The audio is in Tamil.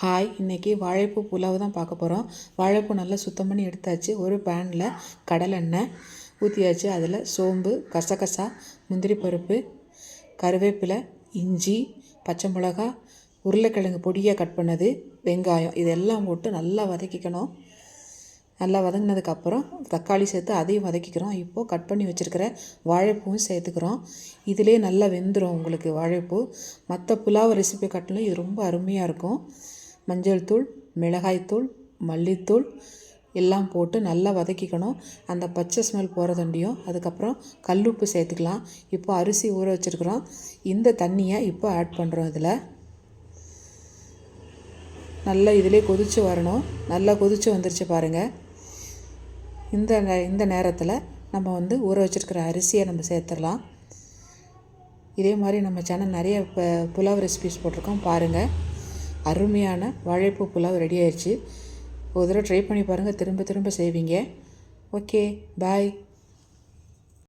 ஹாய் இன்றைக்கி வாழைப்பூ புலாவு தான் பார்க்க போகிறோம் வாழைப்பூ நல்லா சுத்தம் பண்ணி எடுத்தாச்சு. ஒரு பேனில் கடலெண்ணெய் ஊற்றியாச்சு அதில் சோம்பு கசகசா முந்திரி பருப்பு கருவேப்பிலை இஞ்சி பச்சை மிளகா உருளைக்கிழங்கு பொடியாக கட் பண்ணது வெங்காயம். இதெல்லாம் போட்டு நல்லா வதக்கிக்கணும். நல்லா வதங்கினதுக்கப்புறம் தக்காளி சேர்த்து அதையும் வதக்கிக்கிறோம். இப்போது கட் பண்ணி வச்சுருக்கிற வாழைப்பூவும் சேர்த்துக்கிறோம். இதிலே நல்லா வெந்துடும் உங்களுக்கு வாழைப்பூ. மற்ற புலாவ் ரெசிபி கட்டிலும் இது ரொம்ப அருமையாக இருக்கும். மஞ்சள் தூள் மிளகாய்த்தூள் மல்லித்தூள் எல்லாம் போட்டு நல்லா வதக்கிக்கணும். அந்த பச்சை ஸ்மெல் போகிறதண்டியும் அதுக்கப்புறம் கல்லுப்பு சேர்த்துக்கலாம். இப்போ அரிசி ஊற வச்சுருக்குறோம். இந்த தண்ணியை இப்போ ஆட் பண்ணுறோம் இதில். நல்லா இதிலே கொதித்து வரணும். நல்லா கொதித்து வந்துருச்சு பாருங்கள் இந்த இந்த நேரத்தில் நம்ம வந்து ஊற வச்சுருக்கிற அரிசியை நம்ம சேர்த்துடலாம். இதே மாதிரி நம்ம சேனல் நிறைய புலாவ் ரெசிபிஸ் போட்டிருக்கோம். பாருங்கள் அருமையான வாழைப்பூ புலாவ் ரெடி ஆயிடுச்சு ஒரு தடவை ட்ரை பண்ணி பாருங்கள் திரும்ப திரும்ப செய்வீங்க. Okay bye